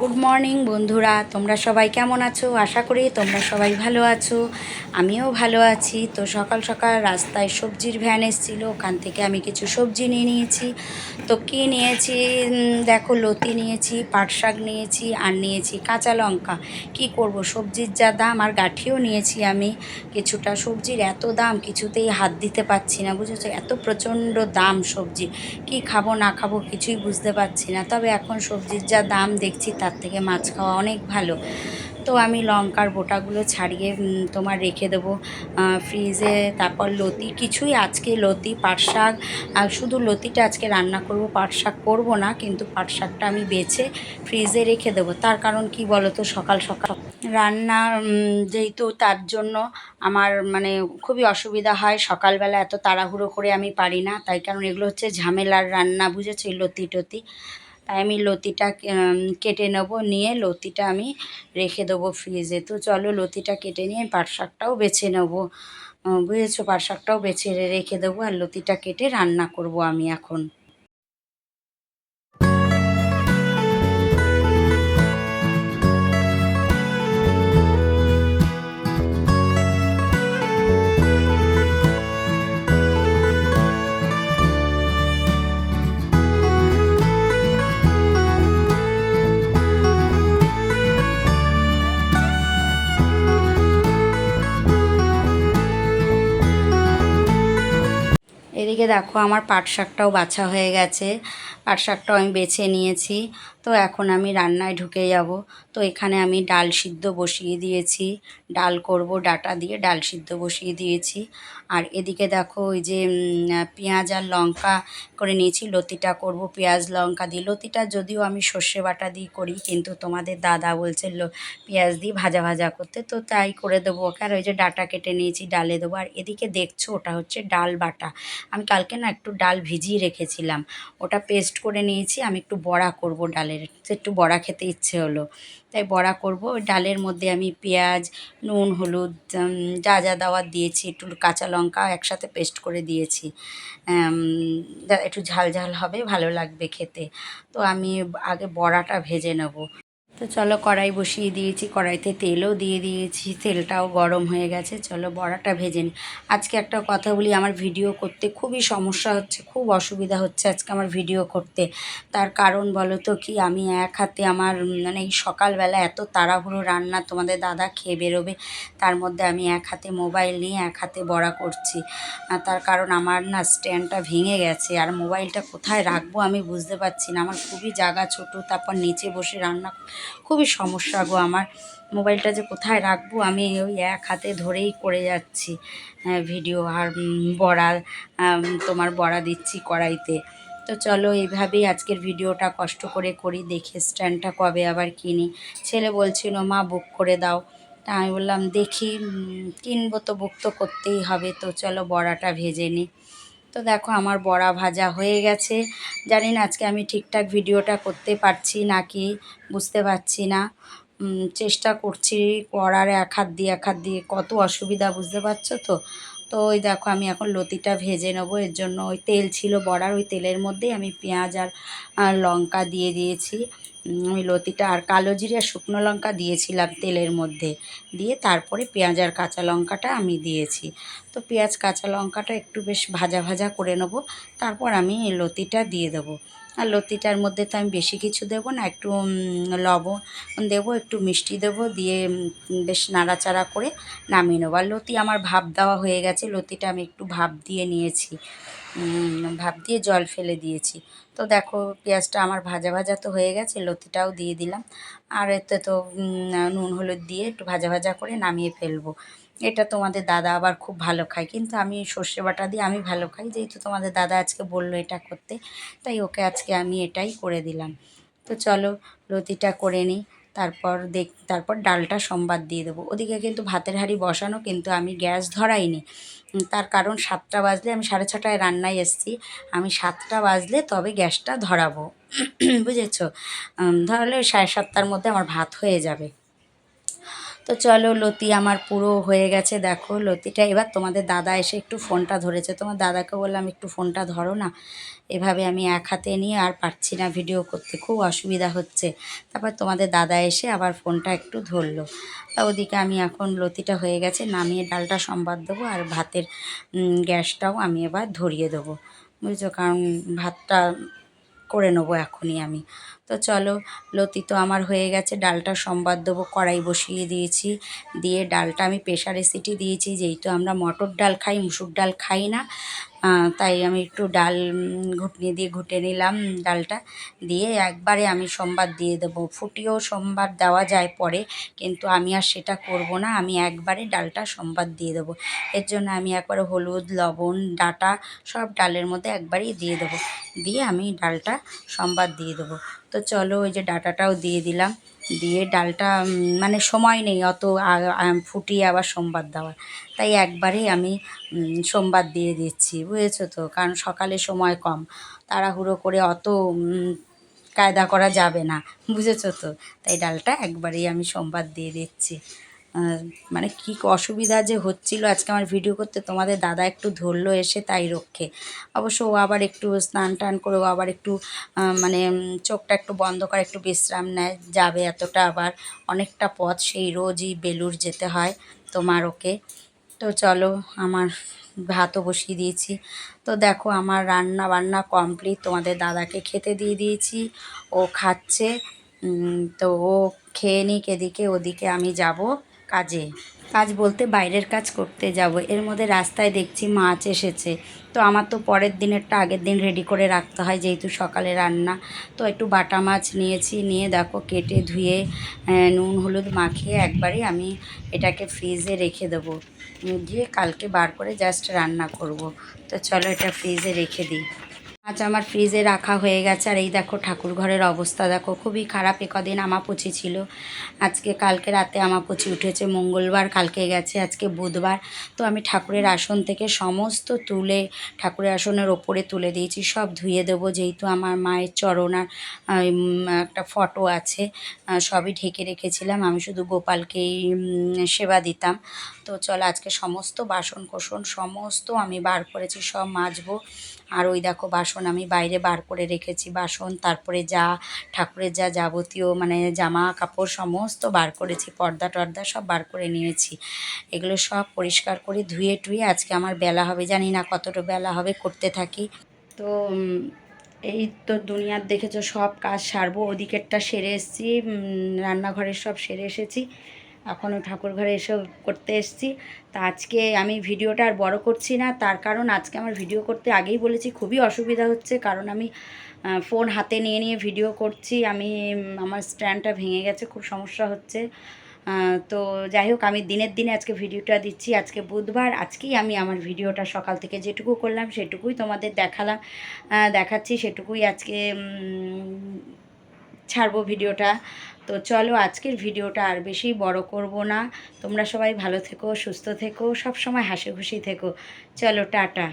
Good morning বন্ধুরা। তোমরা সবাই কেমন আছো? আশা করি তোমরা সবাই ভালো আছো। আমিও ভালো আছি। তো সকাল সকাল রাস্তায় সবজির ভ্যান এসেছিল। ওখান থেকে আমি কিছু সবজি নিয়ে নিয়েছি। তো কী নিয়েছি? দেখো, লতি নিয়েছি, পাট শাক নিয়েছি, আর নিয়েছি কাঁচা লঙ্কা। কি করব? সবজির যা দাম আর গাঠিও নিয়েছি আমি। কিছুটা সবজির এত দাম, কিছুতেই হাত দিতে পারছি না, বুঝেছ? এত প্রচণ্ড দাম সবজি কি খাব, না খাব কিছুই বুঝতে পারছি না। তবে এখন সবজির যা দাম দেখছি তার থেকে মাছ খাওয়া অনেক ভালো। তো আমি লঙ্কার বোটাগুলো ছাড়িয়ে তোমার রেখে দেবো ফ্রিজে। তারপর লতি, কিছুই আজকে লতি, পাট শাক শুধু লতিটা আজকে রান্না করব, পাট শাক করব না, কিন্তু পাট শাকটা আমি বেছে ফ্রিজে রেখে দেবো। তার কারণ কি বলো তো সকাল সকাল রান্না যেহেতু তার জন্য আমার মানে খুবই অসুবিধা হয়, সকালবেলা এত তাড়াহুড়ো করে আমি পারি না, তাই কারণ এগুলো হচ্ছে ঝামেলার রান্না, বুঝেছ লতি টতি তাই আমি লতিটা কেটে নেব, নিয়ে লতিটা আমি রেখে দেবো ফ্রিজে। তো চলো লতিটা কেটে নিয়ে পাট শাকটাও বেছে নেব। বুঝেছ? পাট শাকটাও বেছে রেখে দেবো আর লতিটা কেটে রান্না করব আমি এখন। এদিকে দেখো আমার পাট শাকটাও বাছা হয়ে গেছে। পাট শাকটাও আমি বেছে নিয়েছি। তো এখন আমি রান্নায় ঢুকে যাব। তো এখানে আমি ডাল সিদ্ধ বসিয়ে দিয়েছি। ডাল করব, ডাটা দিয়ে ডাল সিদ্ধ বসিয়ে দিয়েছি। আর এদিকে দেখো ওই যে পেঁয়াজ আর লঙ্কা করে নিয়েছি, লতিটা করব, পেঁয়াজ, লঙ্কা দিয়ে। লতিটা যদিও আমি সর্ষে বাটা দিয়ে করি, কিন্তু তোমাদের দাদা বলছে পেঁয়াজ দিয়ে ভাজা ভাজা করতে। তো তাই করে দেবো ওকে। আর ওই যে ডাটা কেটে নিয়েছি, ডালে দেবো। আর এদিকে দেখছ, ওটা হচ্ছে ডাল বাটা। আমি কালকে না একটু ডাল ভিজিয়ে রেখেছিলাম। ওটা পেস্ট করে নিয়েছি, আমি একটু বড়া করব ডালের একটু বড়া খেতে ইচ্ছে হলো। তাই বড়া করব। ডালের মধ্যে আমি পেঁয়াজ, নুন, হলুদ যা যা দাওয়া দিয়েছি, একটু কাঁচা লঙ্কা একসাথে পেস্ট করে দিয়েছি। একটু ঝাল ঝাল হবে, ভালো লাগবে খেতে। তো আমি আগে বড়াটা ভেজে নেব। তো চলো কড়াই বসিয়ে দিয়েছি, কড়াইতে তেলও দিয়ে দিয়েছি, তেলটাও গরম হয়ে গেছে। চলো বড়াটা ভেজে নিই আজকে একটা কথা বলি, আমার ভিডিও করতে খুবই সমস্যা হচ্ছে, খুব অসুবিধা হচ্ছে আজকে আমার ভিডিও করতে। তার কারণ বলো তো কি, আমি এক হাতে আমার মানে এই সকালবেলা এত তাড়াহুড়ো রান্না তোমাদের দাদা খেয়ে বেরোবে, তার মধ্যে আমি এক হাতে মোবাইল নিয়ে এক হাতে বড়া করছি। তার কারণ আমার না স্ট্যান্ডটা ভেঙে গেছে, আর মোবাইলটা কোথায় রাখব আমি বুঝতে পারছি না। আমার খুবই জায়গা ছোটো, তারপর নিচে বসে রান্না খুবই সমস্যা গো আমার। মোবাইলটা যে কোথায় রাখব? আমি ওই এক হাতে ধরেই করে যাচ্ছি ভিডিও আর বড়া তোমার বড়া দিচ্ছি কড়াইতে। তো চলো এইভাবেই আজকের ভিডিওটা কষ্ট করে করি, দেখে স্ট্যান্ডটা কবে আবার কিনি। ছেলে বলছিল, মা বুক করে দাও। তা আমি বললাম, দেখি কিনবো তো বুক তো করতেই হবে। তো চলো বড়াটা ভেজে নিই। তো দেখো আমার বড়া ভাজা হয়ে গেছে। জানি না আজকে আমি ঠিকঠাক ভিডিওটা করতে পারছি নাকি বুঝতে পারছি না। চেষ্টা করছি করার এক হাত দিয়ে, এক হাত দিয়ে কত অসুবিধা, বুঝতে পারছ তো? তো ওই দেখো, আমি এখন লতিটা ভেজে নেব। এর জন্য ওই তেল ছিল বড়ার, ওই তেলের মধ্যেই আমি পেঁয়াজ আর লঙ্কা দিয়ে দিয়েছি। ওই লতিটা আর কালো জিরে, শুকনো লঙ্কা দিয়েছিলাম তেলের মধ্যে। দিয়ে তারপরে পেঁয়াজ আর কাঁচা লঙ্কাটা আমি দিয়েছি। তো পেঁয়াজ, কাঁচা লঙ্কাটা একটু বেশ ভাজা ভাজা করে নেব। তারপর আমি লতিটা দিয়ে দেবো। আর লতিটার মধ্যে তো আমি বেশি কিছু দেবো না, একটু লবণ দেবো, একটু মিষ্টি দেবো, দিয়ে বেশ নাড়াচাড়া করে নামিয়ে নেব। আর লতি আমার ভাপ দেওয়া হয়ে গেছে, লতিটা আমি একটু ভাপ দিয়ে নিয়েছি ভাপ দিয়ে জল ফেলে দিয়েছি। তো দেখো, পেঁয়াজটা আমার ভাজা ভাজা তো হয়ে গেছে, লতিটাও দিয়ে দিলাম। আর এতে তো নুন হলুদ দিয়ে একটু ভাজা ভাজা করে নামিয়ে ফেলব। এটা তোমাদের দাদা আবার খুব ভালো খায়। কিন্তু আমি সর্ষে বাটা দিয়ে আমি ভালো খাই, যেহেতু তোমাদের দাদা আজকে বলল এটা করতে, তাই ওকে আজকে আমি এটাই করে দিলাম। তো চলো লতিটা করে নিই, তারপর দেখ, তারপর ডালটা সোমবার দিয়ে দেবো। ওদিকে কিন্তু ভাতের হাঁড়ি বসানো, কিন্তু আমি গ্যাস ধরাইনি। তার কারণ সাতটা বাজলে আমি সাড়ে ছটায় রান্নায় এসেছি, আমি সাতটা বাজলে তবে গ্যাসটা ধরাবো। বুঝেছ? ধরালে সাড়ে সাতটার মধ্যে আমার ভাত হয়ে যাবে। তো চলো লতি আমার পুরো হয়ে গেছে, দেখো লতিটা। এবার তোমাদের দাদা এসে একটু ফোনটা ধরেছে। তোমার দাদাকে বললাম, একটু ফোনটা ধরো না। এভাবে আমি এক হাতে নিয়ে আর পারছি না ভিডিও করতে, খুব অসুবিধা হচ্ছে। তারপর তোমাদের দাদা এসে আবার ফোনটা একটু ধরলো। তা ওদিকে আমি এখন লতিটা হয়ে গেছে, নামিয়ে ডালটা সম্বাদ দেবো আর ভাতের গ্যাসটাও আমি এবার ধরিয়ে দেবো। বুঝছ? কারণ ভাতটা করে নেব এখনই আমি। তো চলো, লতি তো আমার হয়ে গেছে, ডালটা সম্বাদ দেবো, কড়াই বসিয়ে দিয়েছি। দিয়ে ডালটা আমি প্রেশারে সিটি দিয়েছি, যেহেতু আমরা মটর ডাল খাই, মুসুর ডাল খাই না তাই আমি একটু ডাল ঘুটনি দিয়ে ঘুটে নিলাম ডালটা। দিয়ে একবারে আমি সোমবার দিয়ে দেবো। ফুটিয়েও সোমবার দেওয়া যায় পরে, কিন্তু আমি আর সেটা করব না। আমি একবারে ডালটা সোমবার দিয়ে দেবো। এর জন্য আমি একবারে হলুদ, লবণ, ডাটা সব ডালের মধ্যে একবারেই দিয়ে দেবো। দিয়ে আমি ডালটা সোমবার দিয়ে দেবো। তো চলো ওই যে ডাটাটাও দিয়ে দিলাম। দিয়ে ডালটা মানে সময় নেই অত ফুটিয়ে আবার সোমবার দেওয়ার। তাই একবারেই আমি সোমবার দিয়ে দিচ্ছি, বুঝেছ তো? কারণ সকালে সময় কম। তাড়াহুড়ো করে অত কায়দা করা যাবে না, বুঝেছ তো? তাই ডালটা একবারেই আমি সোমবার দিয়ে দিচ্ছি। মানে কী অসুবিধা যে হচ্ছিল আজকে আমার ভিডিও করতে, তোমাদের দাদা একটু ধরলো এসে তাই রক্ষে। অবশ্য ও আবার একটু স্নান টান করে, ও আবার একটু মানে চোখটা একটু বন্ধ করে, একটু বিশ্রাম নেয়, যাবে এতটা আবার। অনেকটা পথ সেই রোজই বেলুর যেতে হয় তোমার ওকে। তো চলো, আমার ভাতও বসিয়ে দিয়েছি। তো দেখো, আমার রান্না বান্না কমপ্লিট তোমাদের দাদাকে খেতে দিয়ে দিয়েছি। ও খাচ্ছে তো ও খেয়ে নিক, এদিকে ওদিকে আমি যাব। কাজে। কাজ বলতে বাইরের কাজ করতে যাব। এর মধ্যে রাস্তায় দেখছি মাছ এসেছে। তো আমার তো পরের দিনেরটা আগের দিন রেডি করে রাখতে হয়, যেহেতু সকালে রান্না। তো একটু বাটা মাছ নিয়েছি, নিয়ে দেখো কেটে ধুয়ে নুন, হলুদ মাখিয়ে একবারই আমি এটাকে ফ্রিজে রেখে দেবো। দিয়ে কালকে বার করে জাস্ট রান্না করব। তো চলো এটা ফ্রিজে রেখে দিই। আজ আমার ফ্রিজে রাখা হয়ে গেছে, আর এই দেখো ঠাকুর ঘরের অবস্থা। দেখো, খুবই খারাপ এ কদিন আমাপুচি ছিল। আজকে, কালকে রাতে আমাপুচি উঠেছে, মঙ্গলবার কালকে গেছে, আজকে বুধবার। তো আমি ঠাকুরের আসন থেকে সমস্ত তুলে, ঠাকুরের আসনের ওপরে তুলে দিয়েছি, সব ধুয়ে দেবো, যেহেতু আমার মায়ের চরণার একটা ফটো আছে সবই ঢেকে রেখেছিলাম। আমি শুধু গোপালকেই সেবা দিতাম। তো চলো আজকে সমস্ত বাসন কোসন সমস্ত আমি বার করেছি, সব মাজবো। আর ওই দেখো বাসন আমি বাইরে বার করে রেখেছি, বাসন, তারপরে যা, ঠাকুরের যা যাবতীয় মানে জামা, কাপড় সমস্ত বার করেছি, পর্দা টর্দা সব বার করে নিয়েছি। এগুলো সব পরিষ্কার করে ধুয়ে টুয়ে আজকে আমার বেলা হবে, জানি না কতটা বেলা হবে, করতে থাকি। তো এই তো দুনিয়ার দেখেছ সব কাজ সারবো, ওদিকেরটা সেরে এসেছি রান্নাঘরের সব সেরে এসেছি। এখনও ঠাকুর ঘরে এসে করতে এসেছি। তা আজকে আমি ভিডিওটা আর বড় করছি না, তার কারণ আজকে আমার ভিডিও করতে আগেই বলেছি, খুবই অসুবিধা হচ্ছে, কারণ আমি ফোন হাতে নিয়ে নিয়ে ভিডিও করছি, আমি আমার স্ট্যান্ডটা ভেঙে গেছে, খুব সমস্যা হচ্ছে। তো যাই হোক, আমি দিনের দিনে আজকে ভিডিওটা দিচ্ছি, আজকে বুধবার, আজকেই আমি আমার ভিডিওটা সকাল থেকে যেটুকু করলাম, সেটুকুই তোমাদের দেখালাম দেখাচ্ছি, সেটুকুই আজকে ছাড়বো ভিডিওটা। তো চলো আজকের ভিডিওটা আর বেশি বড় করব না। তোমরা সবাই ভালো থেকো, সুস্থ থেকো, সবসময় হাসি খুশি থেকো। চলো, টাটা।